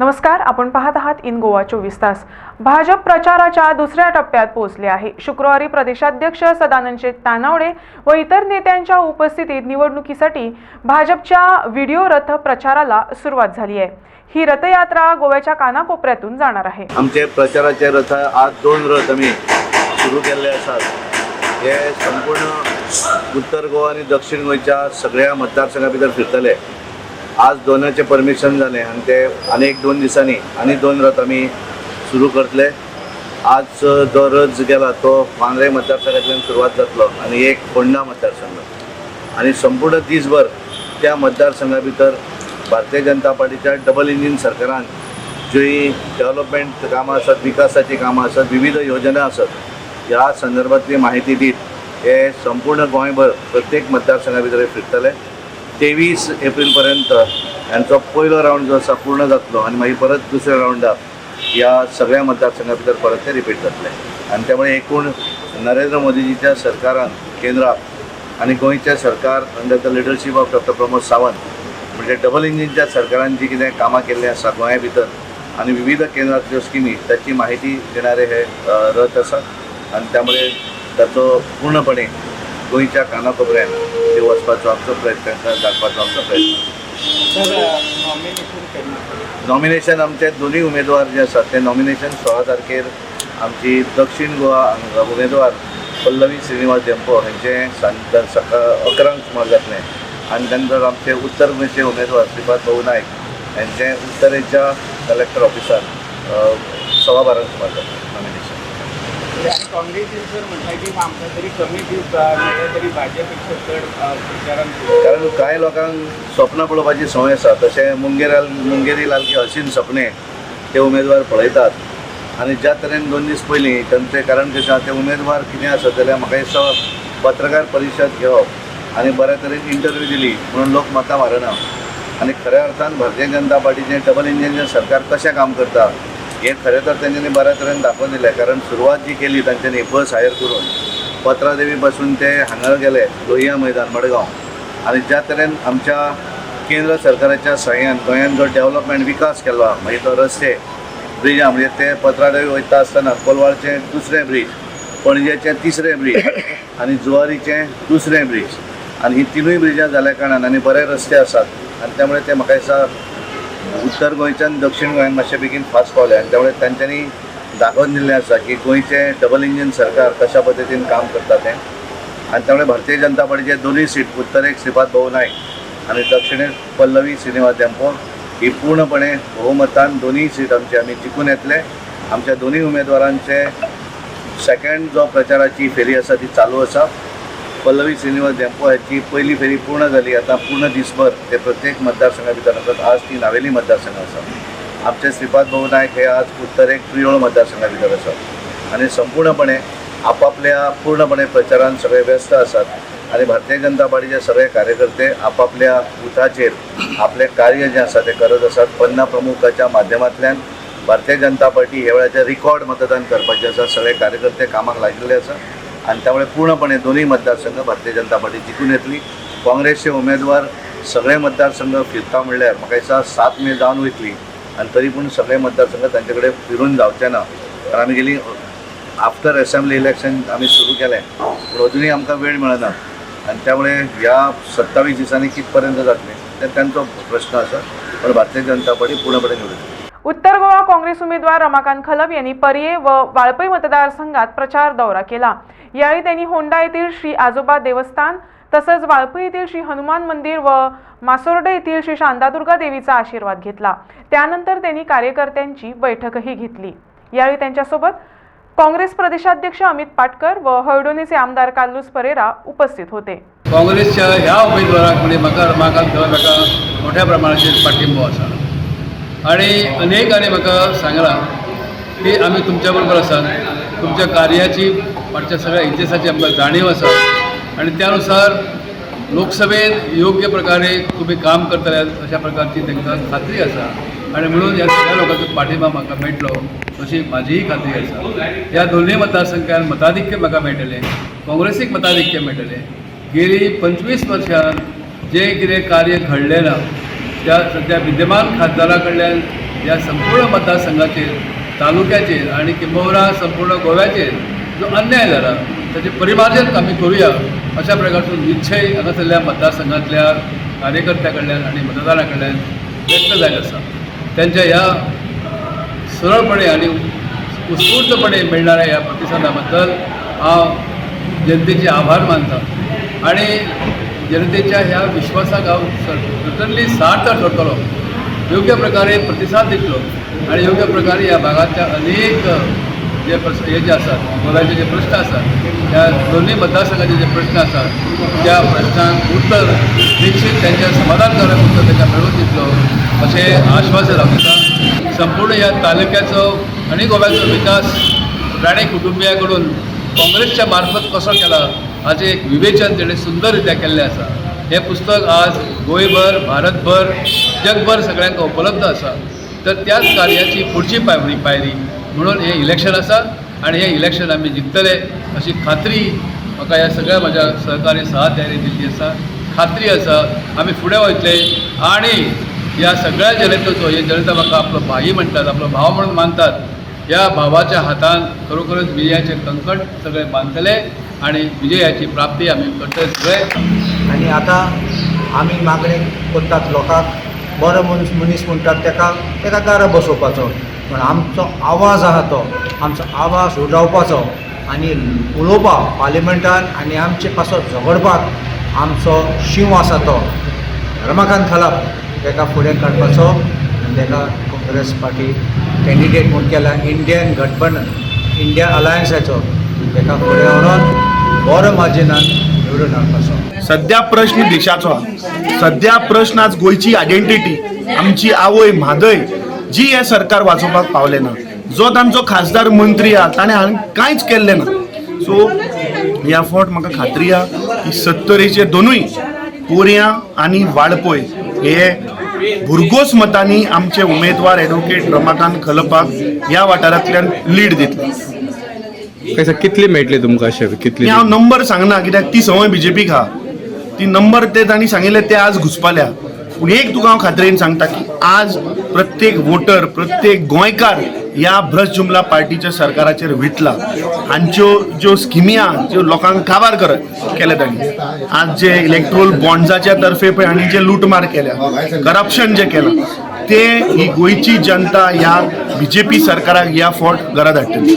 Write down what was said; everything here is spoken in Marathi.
नमस्कार आपण पाहत आहात इन गोवा चोवीस तास. भाजप प्रचाराच्या दुसऱ्या टप्प्यात पोहोचले आहे. शुक्रवारी प्रदेशाध्यक्ष सदानंद तानावडे व इतर नेत्यांच्या उपस्थितीत निवडणुकीसाठी भाजपच्या व्हिडिओ रथ प्रचाराला सुरुवात झाली आहे. ही रथयात्रा गोव्याच्या कानाकोपऱ्यातून जाणार आहे. आमचे प्रचाराचे रथ आज दोन रथ आम्ही सुरू केल्ले असतात. हे संपूर्ण उत्तर गोवा आणि दक्षिण गोंयच्या सगळ्या मतदारसंघा भितर फिरतले. आज दोनाचें परमिशन जालें आनी ते आनी एक दोन दिसांनी आनी दोन रथ आमी सुरू करतले. आज जो रथ गेला तो वांद्रे मतदारसंघातल्यान सुरवात जातलो आनी एक फोंडा मतदारसंघ. आनी संपूर्ण दिसभर त्या मतदारसंघा भितर भारतीय जनता पार्टीच्या डबल इंजीन सरकारान जी डेव्हलपमेंट कामां आसात विकासाची कामां आसात विविध योजना आसात ह्या संदर्भातली माहिती दीत हे संपूर्ण गोंयभर प्रत्येक मतदारसंघा भितर फिरतले. तेवीस एप्रील पर्यंत यांचो पयलो रावंड जो आसा पूर्ण जातलो आनी मागीर परत दुसऱ्या रावंडाक ह्या सगळ्या मतदारसंघा भितर परत ते रिपीट जातले आनी त्यामुळे एकूण नरेंद्र मोदीजीच्या सरकारान केंद्राक आनी गोंयचें सरकार under the leadership of doctor Pramod Sawant म्हणजे डबल इंजिनच्या सरकारान जी कितें कामां केल्लीं आसा गोंया भितर आनी विविध केंद्रांतल्यो स्किमी ताची माहिती देणारे हे रथ आसा आनी त्यामुळे ताचो पूर्णपणे गोंयच्या कानाकोपऱ्यान ते वचपाचो आमचो प्रयत्न दाखपाचो आमचो प्रयत्न नॉमिनेशन आमचे दोन्ही उमेदवार जे आसात ते नॉमिनेशन सोळा तारखेर आमची दक्षिण गोवा उमेदवार पल्लवी श्रीनिवास देंपो हांचे सांज सकाळ अकरांक सुमार जातलें आनी नंतर आमचे उत्तर गोंयचे उमेदवार श्रीपाद भाऊ नायक हांचे उत्तरेच्या कलेक्टर ऑफिसार सव्वा बारांक सुमार जातलें कारण कांय लोकांक स्वप्नां पळोवपाची संवय आसा तशें मुंगेराल मुंगेरी लालकी हसीन सपने ते उमेदवार पळयतात. आनी ज्या तरेन दोन दीस पयलीं तांचें कारण कशें आसा ते उमेदवार कितें आसत जाल्यार म्हाका दिसता पत्रकार परिशद घेवप आनी बऱ्या तरेन इंटरव्यू दिली म्हणून लोक मतां मारना. आनी खऱ्या अर्थान भारतीय जनता पार्टीचें डबल इंजिनचें सरकार कशें काम करता? हें खरें तर तेंच्यांनी बऱ्या तरेन दाखोवन दिलें कारण सुरवात जी केली त्यांच्यानी बस हायर करून पत्रादेवी पासून ते हांगा गेले लोहिया मैदान मडगांव. आनी ज्या तरेन आमच्या केंद्र सरकाराच्या सहाय्यान गोंयांत जो डेव्हलपमेंट विकास केलो मागीर म्हणजे तो रस्ते ब्रिजा म्हणजे ते पत्रादेवी वयता आसतना कोलवाळचें दुसरें ब्रीज पणजेचें तिसरें ब्रीज आनी जुवारीचें दुसरें ब्रीज आनी ही तिनूय ब्रिजां जाल्या कारणान आनी बरे रस्ते आसात आनी त्यामुळे ते म्हाका दिसता उत्तर गोंयच्यान दक्षिण गोंयान मातशे बेगीन फास्ट पावले आनी त्यामुळे तांच्यांनी दाखोवन दिल्लें आसा की गोंयचें डबल इंजीन सरकार कशा पद्दतीन काम करता तें. आनी त्यामुळे भारतीय जनता पार्टीचे दोनूय सीट उत्तरेक श्रीपाद भाऊ नायक आनी दक्षिणेक पल्लवी श्रीनिवास देंपो ही पूर्णपणे बहुमतान दोनूय सीट आमचे आमी जिखून येतले आमच्या दोनूय उमेदवारांचे सेकंड जो प्रचाराची फेरी आसा ती चालू आसा. पल्लवी श्रीनिवास देंपो हाची पहिली फेरी पूर्ण जाली आता पूर्ण दिसभर ते प्रत्येक मतदारसंघा भितर आसात आज ती नावेली मतदारसंघ आसा आमचे श्रीपाद भाऊ नायक हे आज उत्तरेक त्रियोळ मतदारसंघा भितर आसात आनी संपूर्णपणे आपापल्या पूर्णपणे प्रचारान सगळे व्यस्त आसात आनी भारतीय जनता पार्टीचे सगळे कार्यकर्ते आपापल्या बुथाचेर आपले कार्य जें आसा तें करत आसात पन्ना प्रमुखाच्या माध्यमांतल्यान भारतीय जनता पार्टी ह्या वेळाचेर रिकॉर्ड मतदान करपाचें आसा सगळे कार्यकर्ते कामाक लागिल्ले आसा आणि त्यामुळे पूर्णपणे दोन्ही मतदारसंघ भारतीय जनता पार्टी जिंकून येतली काँग्रेसचे उमेदवार सगळे मतदारसंघ फिरता म्हणल्यार म्हाका दिसता सात मे जावन वयतली आनी तरी पूण सगळे मतदारसंघ तांचे कडेन फिरून जावचे ना कारण आमी गेली आफ्टर असेंब्ली इलेक्शन आमी सुरू केलें पूण अजुनूय आमकां वेळ मेळना. आनी त्यामुळे ह्या सत्तावीस दिसांनी कित पर्यंत जातलें तें तांचो प्रश्न आसा पण भारतीय जनता पार्टी पूर्णपणे निवडली. उत्तर गोवा काँग्रेस उमेदवार रमाकांत खलप यांनी पर्ये व वाळपई मतदारसंघात प्रचार दौरा केला. यावेळी त्यांनी होंडा येथील श्री आजोबा देवस्थान तसंच वाळपई येथील श्री हनुमान मंदिर व मासोर्डे येथील श्री शांतादुर्गा देवीचा आशीर्वाद घेतला. त्यानंतर त्यांनी कार्यकर्त्यांची बैठकही घेतली. यावेळी त्यांच्यासोबत काँग्रेस प्रदेशाध्यक्ष अमित पाटकर व हळदोणीचे आमदार काल्लूस परेरा उपस्थित होते. काँग्रेसच्या ह्या उमेदवाराक म्हाका रमाकांत मोठ्या प्रमाणाचेर पाठिंबो आसा आणि अनेकांनी म्हाका सांगलां की आमी तुमच्या बरोबर आसात तुमच्या कार्याची फाटच्या सगळ्या इतिहासाची आमकां जाणीव आसा आणि त्यानुसार लोकसभेत योग्य प्रकारे तुम्ही काम करतले अशा प्रकारची तांकां खात्री आसा आणि म्हणून ह्या सगळ्या लोकांचो पाठिंबा म्हाका मेळटलो अशी म्हाजीय खात्री आसा ह्या दोनूय मतदारसंघात मताधिक्य म्हाका मेळटलें काँग्रेसीक मताधिक्य मेळटलें गेली पंचवीस वर्षां जें कितें कार्य घडलें ना त्या सध्या विद्यमान खासदारा कडल्यान या संपूर्ण मतदारसंघाचेर तालुक्याचेर आणि किंबहुना संपूर्ण गोव्याचेर जो अन्याय जाला त्याचे परिमार्जन आमी करूया अशा प्रकारचो निश्चय हांगासरल्या मतदारसंघातल्या कार्यकर्त्या कडल्यान आनी मतदारां कडल्यान व्यक्त जायत आसा त्यांच्या ह्या सरळपणे आणि उत्स्फूर्तपणे मिळणाऱ्या या प्रतिसादाबद्दल हांव जनतेचे आभार मानता आणि जनतेच्या ह्या विश्वासाक हांव सर्टनली सार्थ ठरतलो योग्य प्रकारे प्रतिसाद दितलो. आणि योग्य प्रकारे ह्या भागाच्या अनेक जे प्रश्न हे जे आसात गोव्याचे जे प्रश्न आसात त्या दोन्ही मतदारसंघाचे जे प्रश्न आसात त्या प्रश्नांक उत्तर निश्चित त्यांच्या समाधानकारक उत्तर त्यांना मिळवून दितलो. अशें आश्वासन हांव संपूर्ण ह्या तालुक्याचो आणि गोव्याचो विकास राणे कुटुंबियाकडून काँग्रेसच्या मार्फत कसो केला. हाचें एक विवेचन तेणें सुंदर रित्या केल्लें आसा हें पुस्तक आज गोंयभर भारतभर जगभर सगळ्यांक उपलब्ध आसा तर त्याच कार्याची पुढची पायरी पायरी म्हणून हें इलेक्शन आसा आनी हें इलेक्शन आमी जिखतले अशी खात्री म्हाका ह्या सगळ्या म्हज्या सहकारी सहाध्यायानी दिल्ली आसा खात्री आसा आमी फुडें वयतले आनी ह्या सगळ्या जनतेचो हे जनता म्हाका आपलो भाई म्हणटात आपलो भाव म्हणून मानतात. ह्या भावाच्या हातान खरोखरच विजयाचे कंकण सगळे बांधतले. आणि विजयाची प्राप्ती आमी करतले सगळे. आनी आतां आमी मागणी करतात लोकांक? बरो मनीस मनीस म्हणटात तेका तेका दारा बसोवपाचो. पण आमचो आवाज आहा तो आमचो आवाज उडावपाचो आनी उलोवपाक पार्लिमेंटान आनी आमचे पासो झगडपाक आमचो शिव आसा तो. रमाकांत खलाप तेका फुडें काडपाचो आनी तेका काँग्रेस पार्टी कॅन्डिडेट म्हूण केला इंडियन गठबंधन इंडिया अलायन्साचो. तेका फुडें व्हरून बरो मार्जिनान निवडून हाडपाचो सध्या प्रश्न देशाचो हा. सध्या प्रश्न आज गोंयची आयडेंटिटी आमची आवय म्हादय जी हे सरकार वाचोवपाक पावले ना. जो तांचो खासदार मंत्री आहा ताणें हांवें कांयच केल्लें ना. सो ह्या फावट म्हाका खात्री आहा की सत्तरेचे दोनूय पोरयां आनी वाळपय हे भुरगोस मतांनी आमचे उमेदवार एडवोकेट रमाकांत खलपाक ह्या वाठारांतल्यान लीड दितले. कशें कितली मेळटली तुमकां अशें? कितली हांव नंबर सांगना कित्याक ती संवय बीजेपीक हा ती नंबर ते तांणी सांगिल्ले ते आज घुसपाल्या. पूण एक तुका हांव खात्रेन सांगता की आज प्रत्येक वोटर प्रत्येक गोंयकार ह्या भ्रश जुमला पार्टीच्या सरकाराचेर विटला. हांच्यो ज्यो स्किमी आहा ज्यो लोकांक काबार कर केले तांणी आज जे इलेक्ट्रोल बॉन्ड्साच्या तर्फे पळय आनी जे लुटमार केल्या करप्शन जे केलां ते ही गोंयची जनता ह्या बीजेपी सरकाराक ह्या फावट घरा धाडटली